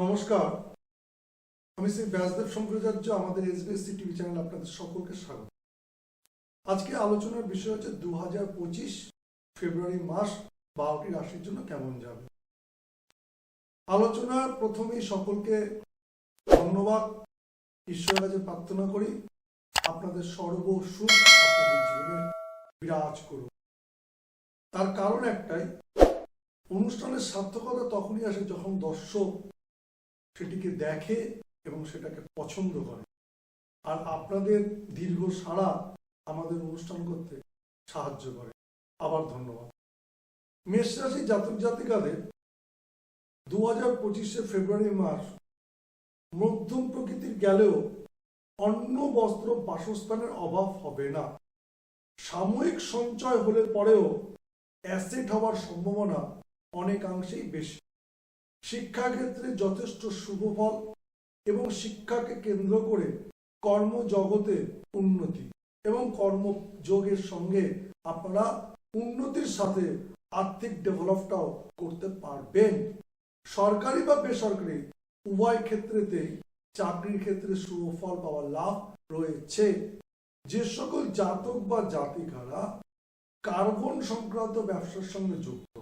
নমস্কার। আমি শ্রী ব্যাসদেব শঙ্করাচার্য, আমাদের এসবিএসসি টিভি চ্যানেল আপনাদের সকলকে স্বাগত। আজকে আলোচনার বিষয় হচ্ছে দু হাজার পঁচিশ ফেব্রুয়ারি মাস বারোটি রাশির জন্য কেমন যাবে? আলোচনার প্রথমেই সকলকে ধন্যবাদ। ঈশ্বরের কাছে প্রার্থনা করি, আপনাদের সর্বসুখ আপনাদের জীবনে বিরাজ করুন তার কারণ একটাই, অনুষ্ঠানের সার্থকতা তখনই আসে যখন দর্শক সেটিকে দেখে এবং সেটাকে পছন্দ করে। আর আপনাদের দীর্ঘ সাড়া আমাদের অনুষ্ঠান করতে সাহায্য করে। আবার ধন্যবাদ। মেষ রাশি জাতক জাতিকাদের দু হাজার পঁচিশে ফেব্রুয়ারি মাস মধ্যম প্রকৃতির গেলেও অন্ন, বস্ত্র, বাসস্থানের অভাব হবে না। সাময়িক সঞ্চয় হলে পরেও অ্যাসেট হওয়ার সম্ভাবনা অনেকাংশেই বেশি। শিক্ষাক্ষেত্রে যথেষ্ট শুভ ফল এবং শিক্ষাকে কেন্দ্র করে কর্মজগতে উন্নতি এবং কর্মযোগের সঙ্গে আপনারা উন্নতির সাথে আর্থিক ডেভেলপটাও করতে পারবেন। সরকারি বা বেসরকারি, উভয় ক্ষেত্রেতেই চাকরির ক্ষেত্রে শুভ ফল পাওয়ার লাভ রয়েছে। যে সকল জাতক বা জাতিকারা কার্বন সংক্রান্ত ব্যবসার সঙ্গে যুক্ত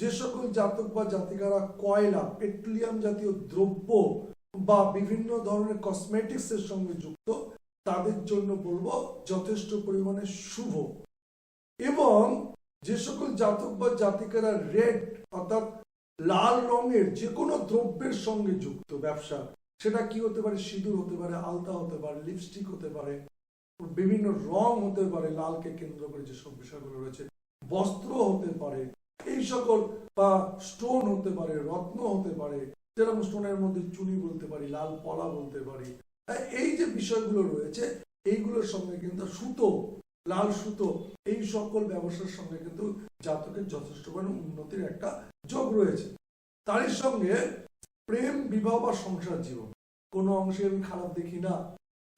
যে সকল জাতক বা জাতিকারা কয়লা, পেট্রোলিয়াম জাতীয় দ্রব্য বা বিভিন্ন ধরনের কসমেটিক্স এর সঙ্গে যুক্ত, তাদের জন্য বলব যথেষ্ট পরিমাণে শুভ। এবং যে সকল জাতক বা জাতিকারা রেড, অর্থাৎ লাল রঙের যে কোনো দ্রব্যের সঙ্গে যুক্ত ব্যবসা, সেটা কি হতে পারে? সিঁদুর হতে পারে, আলতা হতে পারে লিপস্টিক হতে পারে, বিভিন্ন রং হতে পারে, লালকে কেন্দ্র করে যেসব বিষয়গুলো রয়েছে, বস্ত্র হতে পারে এই সকল বা স্টোন হতে পারে, রত্ন হতে পারে, যেরকম স্টোনের মধ্যে চুনি বলতে পারি, লাল পলা বলতে পারি। এই যে বিষয়গুলো রয়েছে, এইগুলোর সঙ্গে কিন্তু সুতো, লাল সুতো, এই সকল ব্যবসার সঙ্গে কিন্তু জাতকের যথেষ্ট পরিমাণে উন্নতির একটা যোগ রয়েছে। তারই সঙ্গে প্রেম, বিবাহ বা সংসার জীবন, কোনো অংশে আমি খারাপ দেখি না।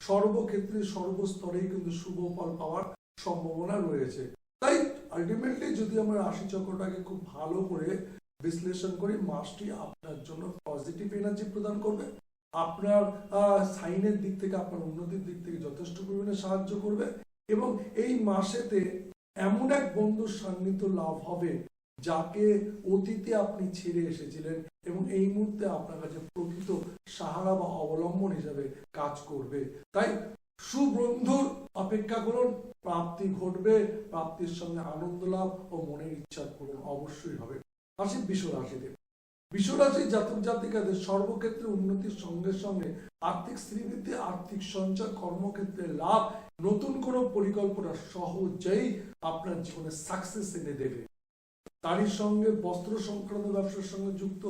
সর্বক্ষেত্রে সর্বস্তরেই কিন্তু শুভ ফল পাওয়ার সম্ভাবনা রয়েছে। তাই আলটিমেটলি যদি আমরা রাশি চক্রটাকে খুব ভালো করে বিশ্লেষণ করি, মাসটি আপনার জন্য পজিটিভ এনার্জি প্রদান করবে। আপনার সাইনের দিক থেকে, আপনার উন্নতির দিক থেকে যথেষ্ট পরিমাণে সাহায্য করবে এবং এই মাসেতে এমন এক বন্ধুর সান্নিধ্য লাভ হবে যাকে অতীতে আপনি ছেড়ে এসেছিলেন এবং এই মুহূর্তে আপনার কাছে প্রকৃত সাহারা বা অবলম্বন হিসাবে কাজ করবে। তাই সুবন্ধুর অপেক্ষা করুন। প্রাপ্তি ঘটবে, প্রাপ্তির সঙ্গে আনন্দ লাভ ও মনের ইচ্ছা করুন অবশ্যই হবে। আসি বিশ্ব রাশিতে। বিশ্বরাশির জাতক জাতিকাদের সর্বক্ষেত্রে উন্নতির সঙ্গে সঙ্গে আর্থিক শ্রীবৃদ্ধি, আর্থিক সঞ্চয়, কর্মক্ষেত্রে লাভ, নতুন কোনো পরিকল্পনা সহজেই আপনার জীবনে সাকসেস এনে দেবে। তারই সঙ্গে বস্ত্র সংক্রান্ত ব্যবসার সঙ্গে যুক্ত,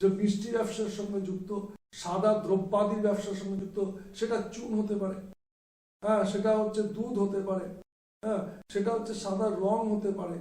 যে মিষ্টি ব্যবসার সঙ্গে যুক্ত সাদা দ্রব্যাদির ব্যবসার সঙ্গে যুক্ত, সেটা চুন হতে পারে। হ্যাঁ সেটা হচ্ছে দুধ হতে পারে। হ্যাঁ সেটা হচ্ছে সাদা রং হতে পারে।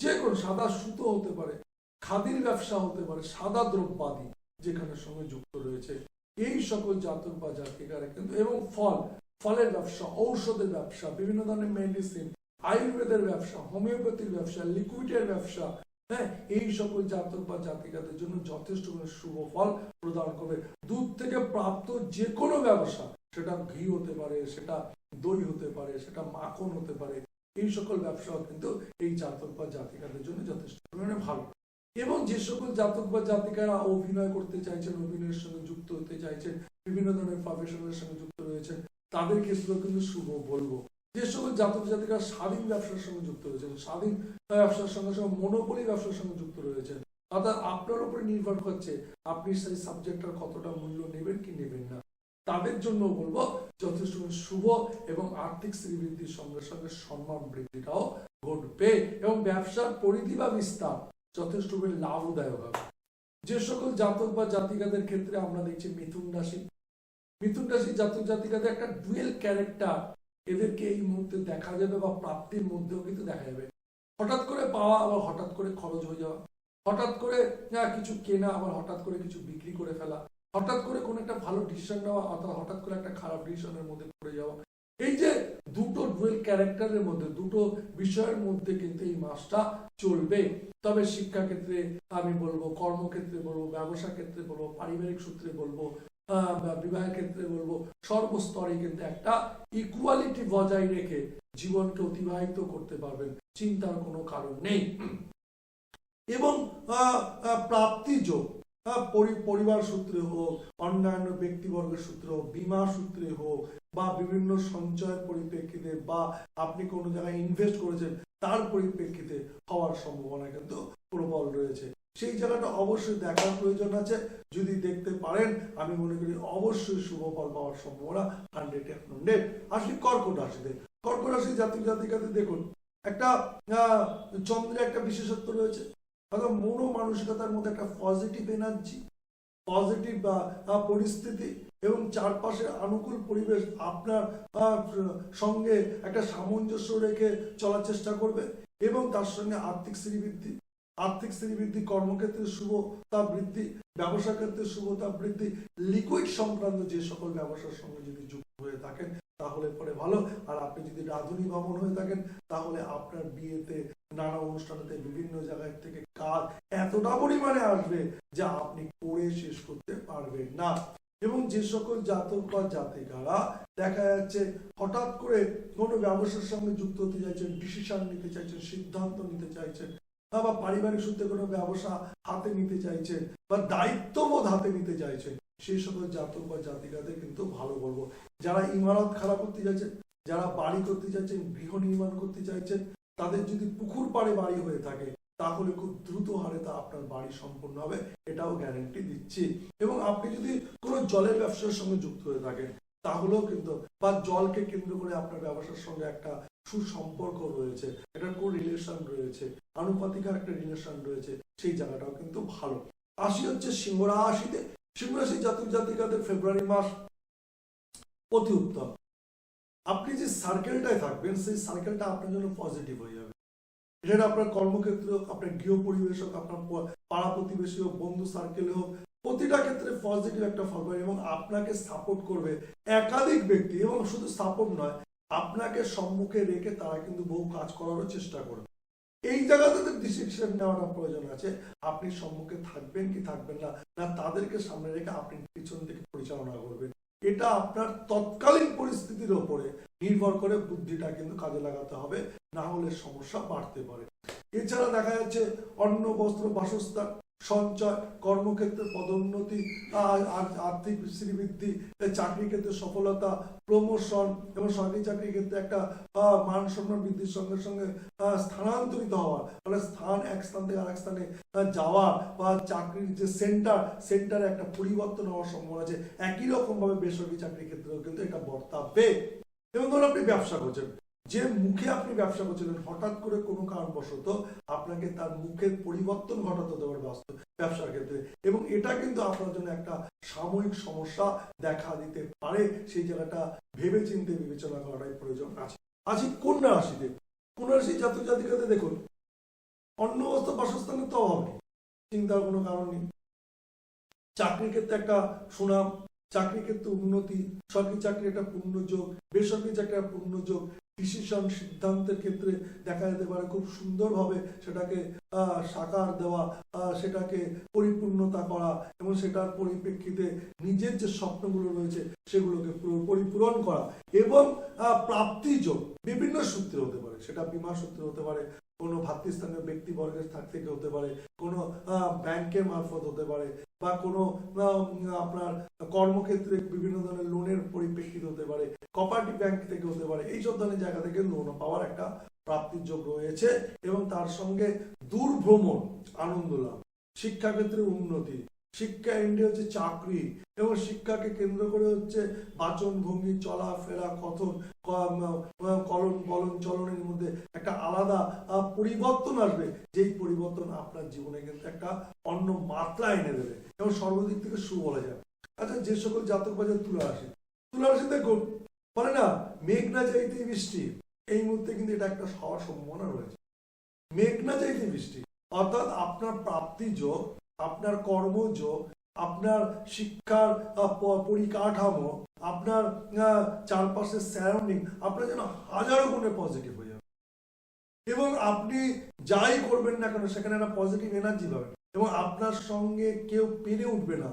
যে কোনো সাদা সুতো হতে পারে, খাদির ব্যবসা হতে পারে, সাদা দ্রব্যাদি যেখানে সঙ্গে যুক্ত রয়েছে। এই সকল জাতক বা জাতিকারা কিন্তু, এবং ফল, ফলের ব্যবসা, ঔষধের ব্যবসা, বিভিন্ন ধরনের মেডিসিন আয়ুর্বেদের ব্যবসা হোমিওপ্যাথির ব্যবসা লিকুইডের ব্যবসা হ্যাঁ এই সকল জাতক বা জাতিকাদের জন্য যথেষ্ট শুভ ফল প্রদান করবে দুধ থেকে প্রাপ্ত যে কোনো ব্যবসা, সেটা ঘি হতে পারে, সেটা দই হতে পারে, সেটা মাখন হতে পারে, এই সকল ব্যবসাও কিন্তু এই জাতক বা জাতিকাদের জন্য যথেষ্ট পরিমাণে ভালো। এবং যে সকল জাতক বা জাতিকারা অভিনয় করতে চাইছেন, অভিনয়ের সঙ্গে যুক্ত হতে চাইছেন, বিভিন্ন ধরনের প্রফেশনের সঙ্গে যুক্ত রয়েছেন তাদের ক্ষেত্রেও কিন্তু শুভ বলব। যে সকল জাতক জাতিকা স্বাধীন ব্যবসার সঙ্গে যুক্ত রয়েছেন, স্বাধীন ব্যবসার সঙ্গে সঙ্গে মনোপলি ব্যবসার সঙ্গে যুক্ত রয়েছেন। অর্থাৎ আপনার উপরে নির্ভর করছে আপনি সেই সাবজেক্টটার কতটা মূল্য নেবেন কি নেবেন না। তাদের জন্য বলব যথেষ্ট শুভ এবং আর্থিক শ্রীবৃদ্ধির সঙ্গে সঙ্গে সম্মান বৃদ্ধিটাও ঘটবে এবং ব্যবসার পরিধি বা বিস্তার যথেষ্ট লাভদায়ক হবে। যে সকল জাতক বা জাতিকাদের ক্ষেত্রে আমরা দেখছি মিথুন রাশি। মিথুন রাশি জাতক জাতিকাদের একটা ডুয়েল ক্যারেক্টার এদেরকে এই মুহূর্তে দেখা যাবে বা প্রাপ্তির মধ্যেও কিন্তু দেখা যাবে। হঠাৎ করে পাওয়া আবার হঠাৎ করে খরচ হয়ে যাওয়া। হঠাৎ করে কিছু কেনা আবার হঠাৎ করে কিছু বিক্রি করে ফেলা। হঠাৎ করে কোনো একটা ভালো ডিসিশন নেওয়া অথবা হঠাৎ করে একটা খারাপ ডিসিশনের মধ্যে পড়ে যাওয়া। এই যে দুটো ডুয়েল ক্যারেক্টারের মধ্যে, দুটো বিষয়ের মধ্যে কিন্তু এই মাসটা চলবে। তবে শিক্ষা ক্ষেত্রে আমি বলব, কর্মক্ষেত্রে বলব ব্যবসা ক্ষেত্রে বলব, পারিবারিক সূত্রে বলব বিবাহের ক্ষেত্রে বলব সর্বস্তরে কিন্তু একটা ইকুয়ালিটি বজায় রেখে জীবনকে অতিবাহিত করতে পারবেন চিন্তার কোনো কারণ নেই। এবং আহ, আহ, প্রাপ্তি যোগ আহ, পরি- পরিবার সূত্রে হোক অন্যান্য ব্যক্তিবর্গের সূত্রে হোক বিমা সূত্রে হোক বা বিভিন্ন সঞ্চয়ের পরিপ্রেক্ষিতে বা আপনি কোনো জায়গায় ইনভেস্ট করেছেন তার পরিপ্রেক্ষিতে হওয়ার সম্ভাবনা কিন্তু প্রবল রয়েছে। সেই জায়গাটা অবশ্যই দেখার প্রয়োজন আছে। যদি দেখতে পারেন, আমি মনে করি অবশ্যই শুভ ফল পাওয়ার সম্ভাবনা হান্ড্রেড হান্ড্রেড আসলে কর্কট রাশিতে, কর্কট রাশি জাতিক জাতিকাতে দেখুন, একটা চন্দ্রের একটা বিশেষত্ব রয়েছে। অর্থাৎ মনো মানসিকতার মধ্যে একটা পজিটিভ এনার্জি পজিটিভ বা পরিস্থিতি এবং চারপাশের আনুকূল পরিবেশ আপনার সঙ্গে একটা সামঞ্জস্য রেখে চলার চেষ্টা করবে এবং তার সঙ্গে আর্থিক শ্রীবৃদ্ধি। আর্থিক শ্রীবৃদ্ধি কর্মক্ষেত্রে শুভতা বৃদ্ধি, ব্যবসা ক্ষেত্রে শুভতা বৃদ্ধি লিকুইড সংক্রান্ত যে সকল ব্যবসার সঙ্গে যদি যুক্ত হয়ে থাকেন, তাহলে পরে ভালো। আর আপনি যদি রাধুনী ভবন হয়ে থাকেন, তাহলে আপনার বিয়েতে, নানা অনুষ্ঠানেতে বিভিন্ন জায়গায় থেকে কাজ এতটা পরিমাণে আসবে যা আপনি করে শেষ করতে পারবেন না। এবং যে সকল জাতক বা জাতিকারা দেখা যাচ্ছে হঠাৎ করে কোনো ব্যবসার সঙ্গে যুক্ত হতে চাইছেন ডিসিশন নিতে চাইছেন, সিদ্ধান্ত নিতে চাইছেন বা পারিবারিক সূত্রে কোনো ব্যবসা হাতে নিতে চাইছেন বা দায়িত্ববোধ হাতে নিতে চাইছেন, সেই সকল জাতক বা জাতিকাদের কিন্তু ভালো বলব। যারা ইমারত খারাপ করতে চাইছেন, যারা বাড়ি করতে চাইছেন, গৃহ নির্মাণ করতে চাইছেন, তাদের যদি পুকুর পাড়ে বাড়ি হয়ে থাকে, তাহলে খুব দ্রুত হারে তা আপনার বাড়ি সম্পূর্ণ হবে, এটাও গ্যারেন্টি দিচ্ছি। এবং আপনি যদি কোনো জলের ব্যবসার সঙ্গে যুক্ত হয়ে থাকেন, তাহলেও কিন্তু বা জলকে কেন্দ্র করে আপনার ব্যবসার সঙ্গে একটা সুসম্পর্ক রয়েছে, একটা কো রিলেশন রয়েছে আনুপাতিকার একটা রিলেশন রয়েছে, সেই জায়গাটাও কিন্তু ভালো। আসি হচ্ছে সিংহ রাশিতে। সিংহ জাতক জাতিকাদের ফেব্রুয়ারি মাস অতি উত্তম। আপনি যে সার্কেলটায় থাকবেন, সেই সার্কেলটা আপনার জন্য পজিটিভ হয়ে যাবে। সেটা আপনার কর্মক্ষেত্র হোক, আপনার গৃহ পরিবেশ হোক, আপনার পাড়া প্রতিবেশী হোক, বন্ধু সার্কেল হোক, প্রতিটা ক্ষেত্রে পজিটিভ একটা ফল পাবে এবং আপনাকে সাপোর্ট করবে একাধিক ব্যক্তি এবং শুধু সাপোর্ট নয় আপনাকে সম্মুখে রেখে তারা কিন্তু বহু কাজ করারও চেষ্টা করবে। এই জায়গাতে ডিসিশন নেওয়াটা প্রয়োজন আছে। আপনি সম্মুখে থাকবেন কি থাকবেন না না তাদেরকে সামনে রেখে আপনি পিছন থেকে পরিচালনা করবেন। এটা আপনার তৎকালীন পরিস্থিতির ওপরে নির্ভর করে বুদ্ধিটা কিন্তু কাজে লাগাতে হবে, না হলে সমস্যা বাড়তে পারে। এছাড়া দেখা যাচ্ছে অন্ন, বস্ত্র, বাসস্থান সঞ্চয় কর্মক্ষেত্রে পদোন্নতি আর্থিক শ্রীবৃদ্ধি চাকরি ক্ষেত্রে সফলতা প্রমোশন এবং সরকারি চাকরির ক্ষেত্রে একটা আহ, মান সম্মান বৃদ্ধির সঙ্গে সঙ্গে স্থানান্তরিত হওয়া। মানে স্থান এক স্থান থেকে আরেক স্থানে যাওয়া বা চাকরির যে সেন্টার সেন্টারে একটা পরিবর্তন হওয়ার সম্ভাবনা আছে। একই রকম ভাবে বেসরকারি চাকরির ক্ষেত্রেও কিন্তু এটা বর্তাবে। এবং ধরুন আপনি ব্যবসা করছেন। যে মুখে আপনি ব্যবসা করছিলেন, হঠাৎ করে কোনো কারণবশত আপনাকে তার মুখের পরিবর্তন ঘটাতে হতে বাস্তব ব্যবসার ক্ষেত্রে। এবং এটা কিন্তু আপনার জন্য একটা সাময়িক সমস্যা দেখা দিতে পারে। সেই জায়গাটা ভেবে চিন্তে বিবেচনা করাটাই প্রয়োজন আছে। আছি কন্যা রাশিতে? কন্যা রাশি জাতক জাতিকাতে দেখুন, অন্য বস্ত্র বাসস্থানের তো অভাব চিন্তার কোনো কারণ নেই। চাকরির ক্ষেত্রে একটা সুনাম, চাকরির ক্ষেত্রে উন্নতি, সরকারি চাকরি একটা পূর্ণযোগ বেসরকারি চাকরি একটা পূর্ণযোগ ডিসিশন সিদ্ধান্তের ক্ষেত্রে দেখা যেতে পারে খুব সুন্দরভাবে সেটাকে সাকার দেওয়া সেটাকে পরিপূর্ণতা করা এবং সেটার পরিপ্রেক্ষিতে নিজের যে স্বপ্নগুলো রয়েছে সেগুলোকে পরিপূরণ করা এবং প্রাপ্তিযোগ বিভিন্ন সূত্রে হতে পারে। সেটা বিমা সূত্রে হতে পারে কোনো ভাতৃস্থানীয় ব্যক্তিবর্গের থাক থেকে হতে পারে, কোনো ব্যাংকের মারফত হতে পারে, বা কোনো আপনার কর্মক্ষেত্রে বিভিন্ন ধরনের লোনের পরিপ্রেক্ষিত হতে পারে কপারেটিভ ব্যাংক থেকে হতে পারে, এই সব ধরনের জায়গা থেকে লোন পাওয়ার একটা প্রাপ্তির যোগ রয়েছে এবং তার সঙ্গে দূর ভ্রমণ আনন্দ লাভ, শিক্ষাক্ষেত্রে উন্নতি শিক্ষা ইন্ডিয়া হচ্ছে চাকরি, এবং শিক্ষাকে কেন্দ্র করে হচ্ছে বাচন, ভঙ্গি চলাফেরা কথন কলন বলন, চলনের মধ্যে একটা আলাদা পরিবর্তন আসবে। যেই পরিবর্তন আপনার জীবনে কিন্তু একটা অন্য মাত্রা এনে দেবে, এবং সর্বদিক থেকে শু বলা যায়। আচ্ছা যে সকল জাতক বাজার তুলা আসে তুলা রাশি দেখুন, বলে না মেঘ না যাইতে বৃষ্টি, এই মুহূর্তে কিন্তু এটা একটা হওয়ার সম্ভাবনা রয়েছে। মেঘ না যাইতে বৃষ্টি, অর্থাৎ আপনার প্রাপ্তি যোগ আপনার কর্মযোগ আপনার শিক্ষার পরিকাঠামো, আপনার চারপাশের সারাউন্ডিং আপনার যেন হাজারো গুণে পজিটিভ হয়ে যাবে। এবং আপনি যাই করবেন না কেন, সেখানে একটা পজিটিভ এনার্জি পাবেন। এবং আপনার সঙ্গে কেউ পেরে উঠবে না।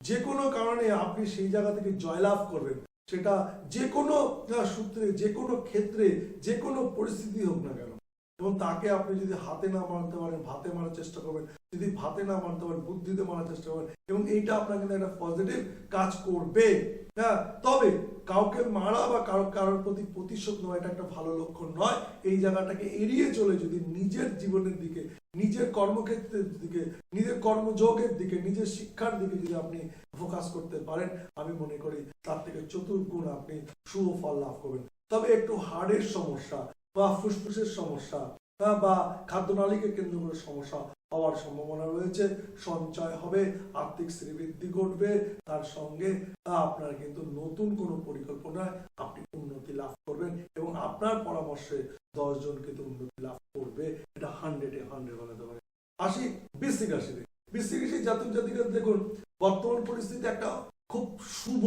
যে কোনো কারণে আপনি সেই জায়গা থেকে জয়লাভ করবেন। সেটা যে কোনো সূত্রে, যে কোনো ক্ষেত্রে, যে কোনো পরিস্থিতি হোক না কেন। এবং তাকে আপনি যদি হাতে না মারতে পারেন, ভাতে মারার চেষ্টা করবেন, যদি ভাতে না মারতে পারেন, বুদ্ধিতে মারার চেষ্টা করবেন, এবং এইটা আপনার কিন্তু একটা পজিটিভ কাজ করবে। হ্যাঁ তবে কাউকে মারা বা কারও, কারোর প্রতি প্রতিশোধ নেওয়া এটা একটা ভালো লক্ষণ নয়। এই জায়গাটাকে এড়িয়ে চলে যদি নিজের জীবনের দিকে, নিজের কর্মক্ষেত্রের দিকে, নিজের কর্মযোগের দিকে, নিজের শিক্ষার দিকে যদি আপনি ফোকাস করতে পারেন, আমি মনে করি তার থেকে চতুর্গুণ আপনি শুভ ফল লাভ করবেন। তবে একটু হাড়ের সমস্যা। বা ফুসফুসের সমস্যা আহ, বা খাদ্যনালীকে কেন্দ্র করে সমস্যা হওয়ার সম্ভাবনা রয়েছে সঞ্চয় হবে আর্থিক শ্রীবৃদ্ধি ঘটবে। তার সঙ্গে আপনার কিন্তু নতুন কোনো পরিকল্পনায় আপনি উন্নতি লাভ করবেন এবং আপনার পরামর্শে দশজন কিন্তু উন্নতি লাভ করবে। এটা হান্ড্রেডে হান্ড্রেড বানাতে পারে। আসি বৃশ্চিক রাশিতে বৃশ্চিক রাশি জাতক জাতিকা দেখুন বর্তমান পরিস্থিতি একটা খুব শুভ।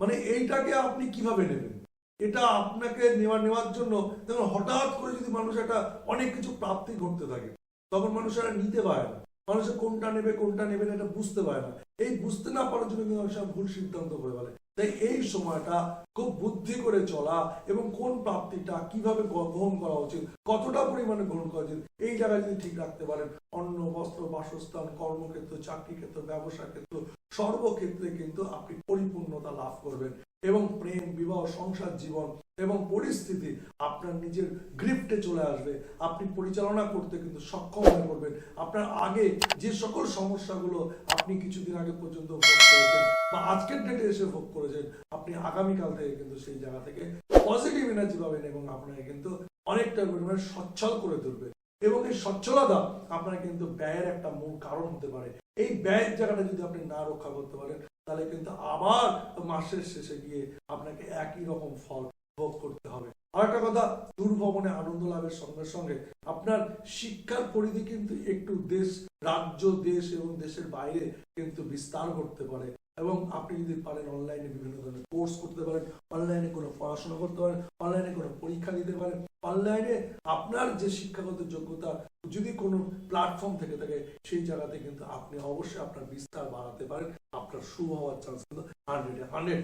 মানে এইটাকে আপনি কীভাবে নেবেন? এটা আপনাকে নেওয়া নেওয়ার জন্য দেখুন হঠাৎ করে যদি মানুষ একটা অনেক কিছু প্রাপ্তি ঘটতে থাকে, তখন মানুষ এটা নিতে পারে না। মানুষের কোনটা নেবে কোনটা নেবে না, এটা বুঝতে পারে না। এই বুঝতে না পারার জন্য কিন্তু মানুষ ভুল সিদ্ধান্ত করে ফেলে। তাই এই সময়টা খুব বুদ্ধি করে চলা এবং কোন প্রাপ্তিটা কীভাবে গ্রহণ করা উচিত, কতটা পরিমাণে গ্রহণ করা উচিত, এই জায়গায় যদি ঠিক রাখতে পারেন, অন্ন, বস্ত্র, বাসস্থান, কর্মক্ষেত্র চাকরি ক্ষেত্র ব্যবসা ক্ষেত্র সর্বক্ষেত্রে কিন্তু আপনি পরিপূর্ণতা লাভ করবেন। এবং প্রেম, বিবাহ, সংসার জীবন এবং পরিস্থিতি আপনার নিজের গ্রিফটে চলে আসবে। আপনি পরিচালনা করতে কিন্তু সক্ষম হয়ে পড়বেন। আপনার আগে যে সকল সমস্যাগুলো আপনি কিছুদিন আগে পর্যন্ত ভোগ করেছেন বা আজকের ডেটে এসে ভোগ করেছেন, আপনি আগামীকাল থেকে কিন্তু সেই জায়গা থেকে পজিটিভ এনার্জি পাবেন এবং আপনাকে কিন্তু অনেকটা পরিমাণে সচ্ছল করে তুলবে। এবং এই সচ্ছলতা আপনার কিন্তু ব্যয়ের একটা মূল কারণ হতে পারে। এই ব্যয়ের জায়গাটা যদি আপনি না রক্ষা করতে পারেন তাহলে কিন্তু আবার মাসের শেষে গিয়ে আপনাকে একই রকম ফল ভোগ করতে হবে। আর একটা কথা, দুর্ভবনে আনন্দ লাভের সঙ্গে সঙ্গে আপনার শিক্ষার পরিধি কিন্তু একটু দেশ, রাজ্য, দেশ এবং দেশের বাইরে কিন্তু বিস্তার করতে পারে। এবং আপনি যদি পারেন অনলাইনে বিভিন্ন ধরনের কোর্স করতে পারেন, অনলাইনে কোনো পড়াশোনা করতে পারেন, অনলাইনে কোনো পরীক্ষা দিতে পারেন, অনলাইনে আপনার যে শিক্ষাগত যোগ্যতা যদি কোনো প্ল্যাটফর্ম থেকে থাকে, সেই জায়গাতে কিন্তু আপনি অবশ্যই আপনার বিস্তার বাড়াতে পারেন। আপনার শুভ হওয়ার চান্স কিন্তু হান্ড্রেড হান্ড্রেড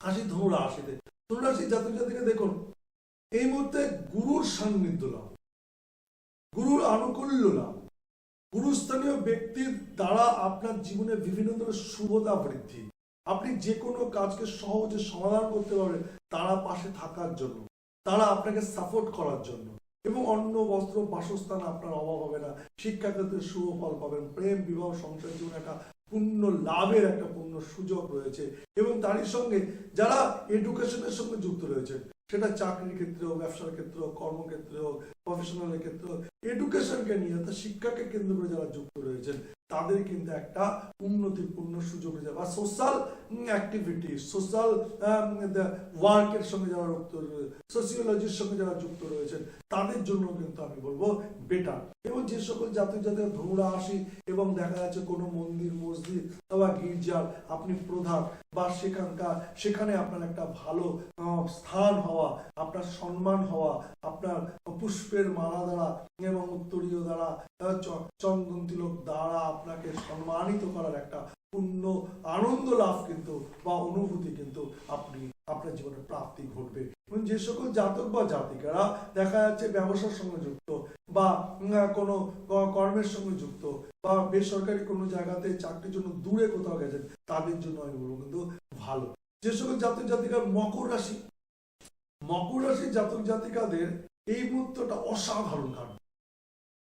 আসি ধনুরা আসিতে ধনুরাশি জাতক জাতিকে দেখুন, এই মুহূর্তে গুরুর সান্নিধ্য লাভ। গুরুর আনুকূল্য লাভ। গুরুস্থানীয় ব্যক্তির দ্বারা আপনার জীবনে বিভিন্ন ধরনের শুভতা বৃদ্ধি। আপনি যে কোনো কাজকে সহজে সমাধান করতে পারবেন তারা পাশে থাকার জন্য, তারা আপনাকে সাপোর্ট করার জন্য। এবং অন্য বস্ত্র, বাসস্থান আপনার অভাব হবে না। শিক্ষাক্ষেত্রে শুভ ফল পাবেন। প্রেম, বিবাহ, সংসার জীবনে একটা পূর্ণ লাভের একটা পূর্ণ সুযোগ রয়েছে। এবং তারই সঙ্গে যারা এডুকেশনের সঙ্গে যুক্ত রয়েছে সেটা চাকরির ক্ষেত্রে হোক ব্যবসার ক্ষেত্রে হোক কর্মক্ষেত্রে হোক প্রফেশনালের ক্ষেত্রে হোক এডুকেশনকে নিয়ে অর্থাৎ শিক্ষাকে কেন্দ্র করে যারা যুক্ত রয়েছেন, তাদের কিন্তু একটা উন্নতির পূর্ণ সুযোগ রয়েছে। বা সোশ্যাল অ্যাক্টিভিটি সোশ্যাল ওয়ার্কের সঙ্গে যারা যুক্ত রয়েছে সোসিওলজির সঙ্গে যারা যুক্ত রয়েছেন তাদের জন্য কিন্তু আমি বলব বেটার এবং যে সকল জাতি জাতির ধনুরা আসি এবং দেখা যাচ্ছে কোনো মন্দির, মসজিদ বা গির্জার আপনি প্রধান বা সেখানকার, সেখানে আপনার একটা ভালো স্থান হওয়া, আপনার সম্মান হওয়া, আপনার পুষ্পের মালা দ্বারা এবং উত্তরীয় দ্বারা চন্দন তিলক দ্বারা আপনাকে সম্মানিত করার একটা পূর্ণ আনন্দ লাভ কিন্তু বা অনুভূতি কিন্তু আপনি আপনার জীবনে প্রাপ্তি ঘটবে। এবং যে সকল জাতক বা জাতিকারা দেখা যাচ্ছে ব্যবসার সঙ্গে যুক্ত বা কোনো কর্মের সঙ্গে যুক্ত বা বেসরকারি কোনো জায়গাতে চাকরির জন্য দূরে কোথাও গেছেন, তাদের জন্য আমি বলব কিন্তু ভালো। যে সকল জাতক জাতিকার মকর রাশি, মকর রাশির জাতক জাতিকাদের এই মুহূর্তটা অসাধারণ কারণ।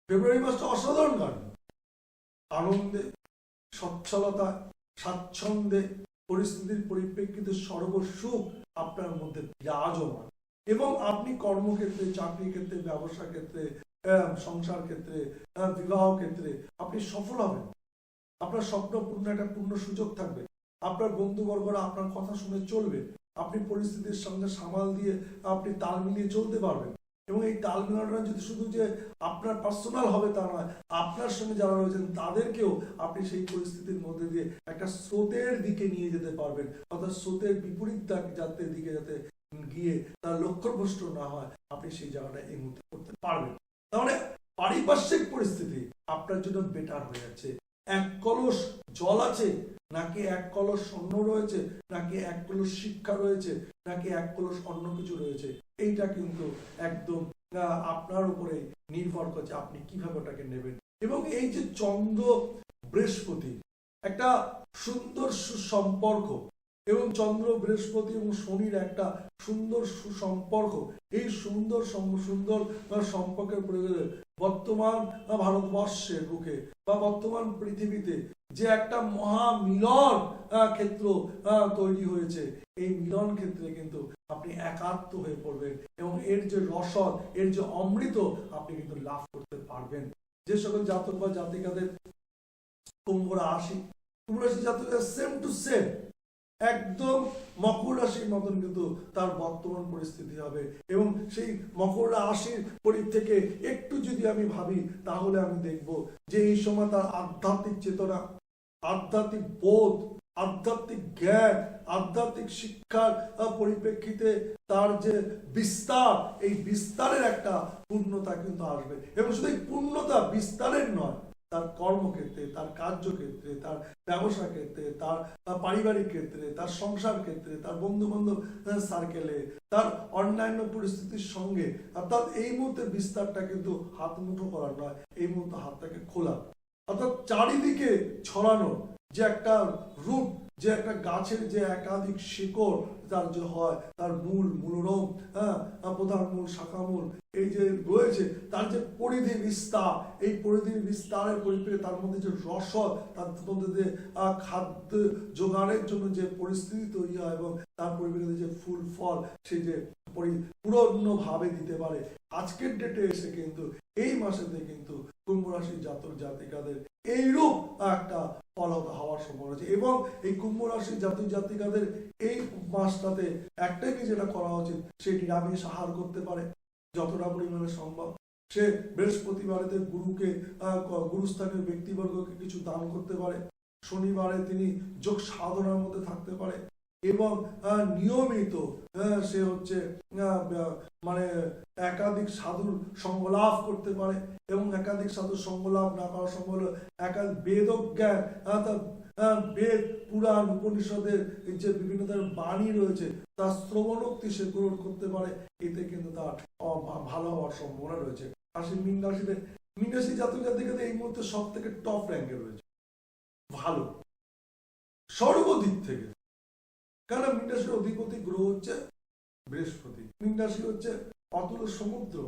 ফেব্রুয়ারি মাসটা অসাধারণ কারণ। আনন্দে সচ্ছলতা, স্বাচ্ছন্দ্যে পরিস্থিতির পরিপ্রেক্ষিতে সর্বসুখ আপনার মধ্যে বিরাজমান। এবং আপনি কর্মক্ষেত্রে চাকরি ক্ষেত্রে ব্যবসা ক্ষেত্রে সংসার ক্ষেত্রে বিবাহ ক্ষেত্রে আপনি সফল হবেন। আপনার স্বপ্ন পূর্ণ, একটা পূর্ণ সুযোগ থাকবে। আপনার বন্ধুবর্গরা আপনার কথা শুনে চলবে। আপনি পরিস্থিতির সঙ্গে সামাল দিয়ে আপনি তাল মিলিয়ে চলতে পারবেন। এবং এই তাল যদি শুধু যে আপনার পার্সোনাল হবে তা নয়, আপনার সঙ্গে যারা রয়েছেন, তাদেরকেও আপনি সেই পরিস্থিতির মধ্যে দিয়ে একটা স্রোতের দিকে নিয়ে যেতে পারবেন। অর্থাৎ স্রোতের বিপরীত যাতে, দিকে যাতে গিয়ে তার লক্ষ্যভ্রষ্ট না হয়, আপনি সেই জায়গাটা এই মুহূর্তে করতে পারবেন। তাহলে পারিপার্শ্বিক পরিস্থিতি আপনার জন্য বেটার হয়ে যাচ্ছে। এক কলস জল আছে নাকি এক কলস স্বর্ণ রয়েছে, নাকি এক কলস শিক্ষা রয়েছে, নাকি এক কলস অন্য কিছু রয়েছে, এইটা কিন্তু একদম আপনার উপরে নির্ভর করছে আপনি কীভাবে ওটাকে নেবেন। এবং এই যে চন্দ্র বৃহস্পতি, একটা সুন্দর সুসম্পর্ক, এবং চন্দ্র বৃহস্পতি এবং শনির একটা সুন্দর সুসম্পর্ক, এই সুন্দর সুন্দর সম্পর্কের প্রয়োজনে বর্তমান ভারতবর্ষের বুকে বা বর্তমান পৃথিবীতে যে একটা মহা মিলন ক্ষেত্র তৈরি হয়েছে। এই মিলন ক্ষেত্রে কিন্তু আপনি একাত্ম হয়ে পড়বেন এবং এর যে রসদ, এর যে অমৃত আপনি কিন্তু লাভ করতে পারবেন। যে সকল জাতক বা জাতিকাদের কুম্ভ রাশি কুম্ভ রাশি জাতকের সেম টু সেম একদম মকর রাশির মতন কিন্তু তার বর্তমান পরিস্থিতি হবে। এবং সেই মকর রাশির পরি থেকে একটু যদি আমি ভাবি, তাহলে আমি দেখব যে এই সময় তার আধ্যাত্মিক চেতনা আধ্যাত্মিক বোধ, আধ্যাত্মিক জ্ঞান, আধ্যাত্মিক শিক্ষার পরিপ্রেক্ষিতে তার যে বিস্তার, এই বিস্তারের একটা পূর্ণতা কিন্তু আসবে। এবং শুধু এই পূর্ণতা বিস্তারের নয়, তার কর্মক্ষেত্রে, তার কার্যক্ষেত্রে, তার ব্যবসা ক্ষেত্রে, তার পারিবারিক ক্ষেত্রে, তার সংসার ক্ষেত্রে, তার বন্ধু বান্ধব সার্কেলে তার অন্যান্য পরিস্থিতির সঙ্গে, অর্থাৎ এই মুহূর্তে বিস্তারটা কিন্তু হাত মুঠো করার নয়, এই মুহূর্তে হাতটাকে খোলা। অর্থাৎ চারিদিকে ছড়ানো যে একটা রূপ, যে একটা গাছের যে একাধিক শিকড় তার যে হয়, তার মূল মূলরম হ্যাঁ প্রধান মূল শাখা মূল এই যে রয়েছে, তার যে পরিধি বিস্তার, এই পরিধি বিস্তারের পরিপ্রেক্ষিতে তার মধ্যে যে রসদ, তার মধ্যে যে খাদ্য জোগাড়ের জন্য যে পরিস্থিতি তৈরি হয় এবং তার পরিপ্রেক্ষিতে যে ফুল, ফল সে যে পরি- পূর্ণভাবে দিতে পারে। আজকের ডেটে এসে কিন্তু এই মাসেতে কিন্তু কুম্ভ রাশির জাতক জাতিকাদের এইরূপ একটা ফল হওয়ার সম্ভাবনা আছে। এবং এই কুম্ভ রাশির জাতক জাতিকাদের এই মাসটাতে একটাই কি যেটা করা উচিত সে নিরামিষ আহার করতে পারে। যতটা পরিমাণে সম্ভব সে বৃহস্পতিবারেতে গুরুকে গুরুস্থানীয় ব্যক্তিবর্গকে কিছু দান করতে পারে। শনিবারে তিনি যোগ সাধনার মধ্যে থাকতে পারে। এবং নিয়মিত সে হচ্ছে মানে একাধিক সাধুর সঙ্গ লাভ করতে পারে এবং একাধিক সাধুর সঙ্গ লাভ না করার সঙ্গ হলো একাধিক বেদজ্ঞান বেদ, পুরাণ, উপনিষদের যে বিভিন্ন ধরনের বাণী রয়েছে তার শ্রবণোক্তি সে গ্রহণ করতে পারে, এতে কিন্তু তার ভালো হওয়ার সম্ভাবনা রয়েছে। আর সেই মীন রাশিতে, মীন রাশি এই মুহূর্তে সব থেকে টপ র্যাঙ্কে রয়েছে। ভালো। সর্বদিক থেকে। কেন মীন রাশির অধিপতি গ্রহ হচ্ছে বৃহস্পতি। মীন রাশি হচ্ছে অতুল সমুদ্র।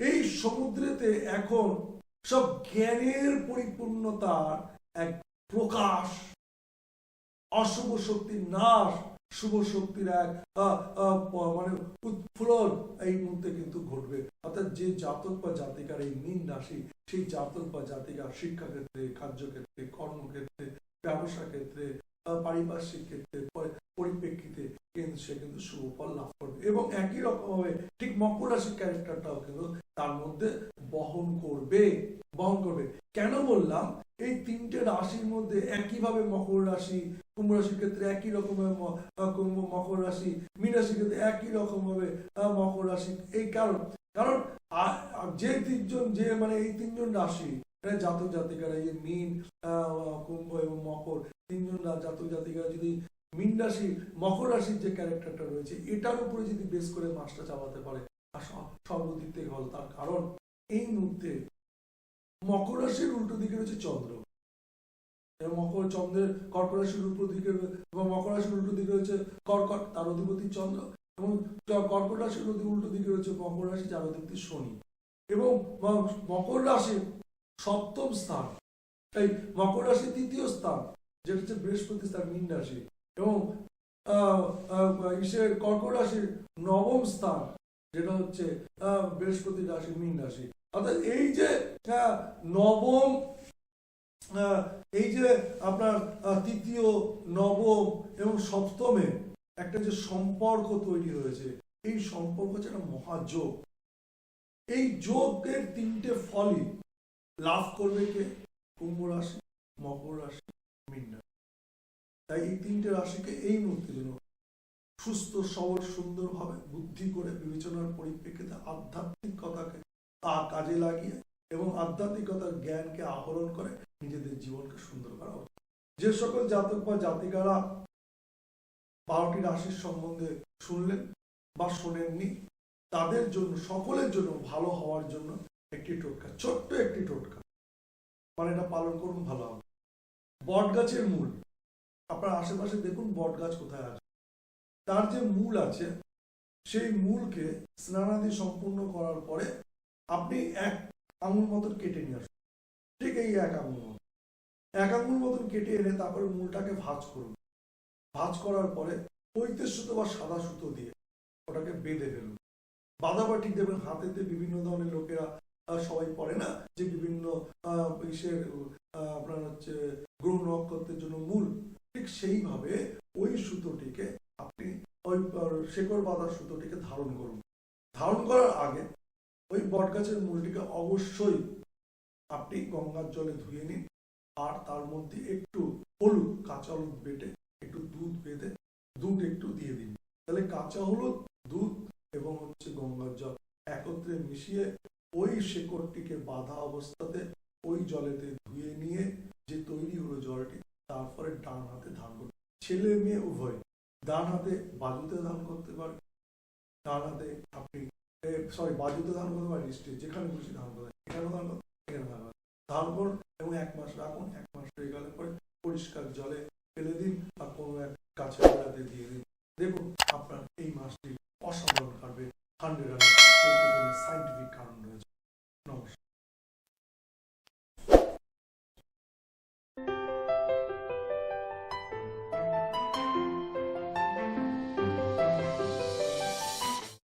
এই সমুদ্রেতে এখন সব জ্ঞানের পরিপূর্ণতার এক প্রকাশ। অশুভ শক্তির নাশ, শুভ শক্তির এক মানে উৎফুলন এই মুহূর্তে কিন্তু ঘটবে। অর্থাৎ যে জাতক বা জাতিকার এই মীন রাশি, সেই জাতক বা জাতিকার শিক্ষাক্ষেত্রে, কার্যক্ষেত্রে, কর্মক্ষেত্রে ব্যবসা ক্ষেত্রে পারিপার্শ্বিক ক্ষেত্রে পরিপ্রেক্ষিতে কিন্তু সে কিন্তু শুভ ফল লাভ করবে। এবং একই রকম ভাবে ঠিক মকর রাশির ক্যারেক্টারটাও কিন্তু তার মধ্যে বহন করবে বহন করবে। কেন বললাম? এই তিনটে রাশির মধ্যে একইভাবে মকর রাশি, কুম্ভ রাশির ক্ষেত্রে একই রকম কুম্ভ, মকর রাশি, মীন রাশির ক্ষেত্রে একই রকম ভাবে মকর রাশি। এই কারণ কারণ যে তিনজন, যে মানে এই তিনজন রাশি এরা জাতক জাতিকারা, এই মীন কুম্ভ এবং মকর তিনজন জাতক জাতিকারা যদি মীন রাশি মকর রাশির যে ক্যারেক্টারটা রয়েছে, এটার উপরে যদি বেস করে মাসটা চালাতে পারে সর্বদিক থেকে ভালো। তার কারণ, এই মুহূর্তে মকর রাশির উল্টো দিকে রয়েছে চন্দ্র। মকর, চন্দ্রের কর্কট রাশির উল্টো দিকে এবং মকর রাশির উল্টো দিকে রয়েছে কর্কট, তার অধিপতি চন্দ্র। এবং কর্কট রাশির উল্টো দিকে রয়েছে মকর রাশি, যার অধিপতি শনি। এবং মকর রাশির সপ্তম স্থান এই মকর রাশির তৃতীয় স্থান যেটা হচ্ছে বৃহস্পতি স্থান মীন রাশি এবং কর্কট রাশির নবম স্থান, যেটা হচ্ছে বৃহস্পতি রাশি, মীন রাশি। অর্থাৎ এই যে নবম এই যে আপনার তৃতীয়, নবম এবং সপ্তমে একটা যে সম্পর্ক তৈরি হয়েছে, এই সম্পর্ক হচ্ছে একটা মহাযোগ। এই যোগের তিনটে ফলই লাভ করবে কে? কুম্ভ রাশি, মকর রাশি মীন রাশি তাই এই তিনটে রাশিকে এই মুহূর্তের জন্য সুস্থ, সবল, সুন্দরভাবে বুদ্ধি করে বিবেচনার পরিপ্রেক্ষিতে আধ্যাত্মিকতাকে তা কাজে লাগিয়ে এবং আধ্যাত্মিকতার জ্ঞানকে আহরণ করে নিজেদের জীবনকে সুন্দর করা উচিত। যে সকল জাতক বা জাতিকারা বারোটি রাশির সম্বন্ধে শুনলেন বা শোনেননি, তাদের জন্য, সকলের জন্য ভালো হওয়ার জন্য একটি টোটকা, ছোট্ট একটি টোটকা। মানে এটা পালন করুন, ভালো হবে। বট গাছের মূল। আপনার আশেপাশে দেখুন বট গাছ কোথায় আছে। তার যে মূল আছে, সেই মূলকে স্নানাদি সম্পূর্ণ করার পরে আপনি এক আঙুল মতন কেটে নিয়ে আসুন। ঠিক এই এক আঙুল মতন। এক আঙুল মতন কেটে এনে তারপরে মূলটাকে ভাজ করুন। ভাজ করার পরে পৈতের সুতো বা সাদা সুতো দিয়ে ওটাকে বেঁধে ফেলুন। ঠিক দেবেন হাতেতে বিভিন্ন ধরনের লোকেরা সবাই পড়ে না যে বিভিন্ন ইসের আপনার হচ্ছে গ্রহ নক্ষত্রের জন্য মূল। ঠিক সেইভাবে ওই সুতোটিকে আপনি ওই শেকড় বাঁধার সুতোটিকে ধারণ করুন। ধারণ করার আগে ওই বটগাছের মূলটিকে অবশ্যই আপনি গঙ্গার জলে ধুয়ে নিন আর তার মধ্যে একটু হলুদ, কাঁচা হলুদ বেটে একটু দুধ বেঁধে, দুধ একটু দিয়ে দিন। তাহলে কাঁচা হলুদ, দুধ এবং হচ্ছে গঙ্গার জল একত্রে মিশিয়ে ওই শেকড়টিকে বাঁধা অবস্থাতে ওই জলেতে ধুয়ে নিয়ে যে তৈরি হলো জলটি, তারপরে ডান হাতে ধান করতে ছেলে মেয়ে উভয়, ডান হাতে বাজুতে ধান করতে পারে ডান হাতে আপনি সরি বাজুতে ধান করতে পারে স্টেজ যেখানে খুশি ধান করতে এখানেও ধান করতে এখানে ধান করতে তারপর এবং এক মাস রাখুন, এক মাস হয়ে গেলে পরে পরিষ্কার জলে ফেলে দিন আর কোনো এক গাছের বেড়াতে দিয়ে দিন। দেখুন, আপনার এই মাসটি অসাধারণ কাটবে, হান্ড্রেড সাইন্টিফিক কারণ রয়েছে। নমস্কার।